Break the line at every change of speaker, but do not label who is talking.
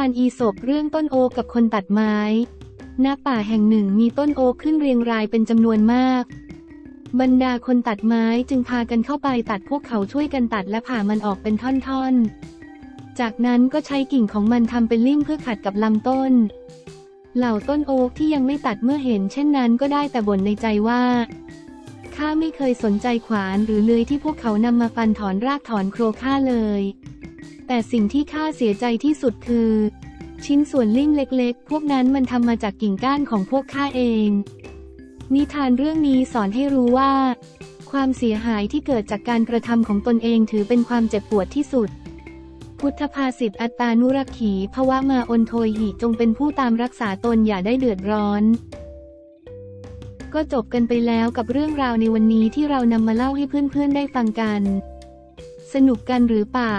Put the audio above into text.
านอีสบเรื่องต้นโอกับคนตัดไม้ ณ ป่าแห่งหนึ่งมีต้นโอขึ้นเรียงรายเป็นจำนวนมาก บรรดาคนตัดไม้จึงพากันเข้าไปตัดพวกเขาช่วยกันตัดและผ่ามันออกเป็นท่อนๆ จากนั้นก็ใช้กิ่งของมันทำเป็นลิ่มเพื่อขัดกับลำต้น เหล่าต้นโอ๊กที่ยังไม่ตัดเมื่อเห็น เช่นนั้นก็ได้แต่บ่นในใจว่าข้าไม่เคยสนใจขวานหรือเลื่อยที่พวกเขานำมาฟันถอนรากถอนโครงข้าเลย แต่สิ่งที่ข้าเสียใจที่สุดคือ ชิ้นส่วนลิ่มเล็กๆ พวกนั้นมันทำมาจากกิ่งก้านของพวกข้าเอง นิทานเรื่องนี้สอนให้รู้ว่า ความเสียหายที่เกิดจากการกระทำของตนเองถือเป็นความเจ็บปวดที่สุด พุทธภาษิตอัตตานุรักขีภวะมาอนโทยหิจงเป็นผู้ตามรักษาตนอย่าได้เดือดร้อนก็จบกันไปแล้วกับเรื่องราวในวันนี้ที่เรานำมาเล่าให้เพื่อนๆได้ฟังกัน สนุกกันหรือเปล่า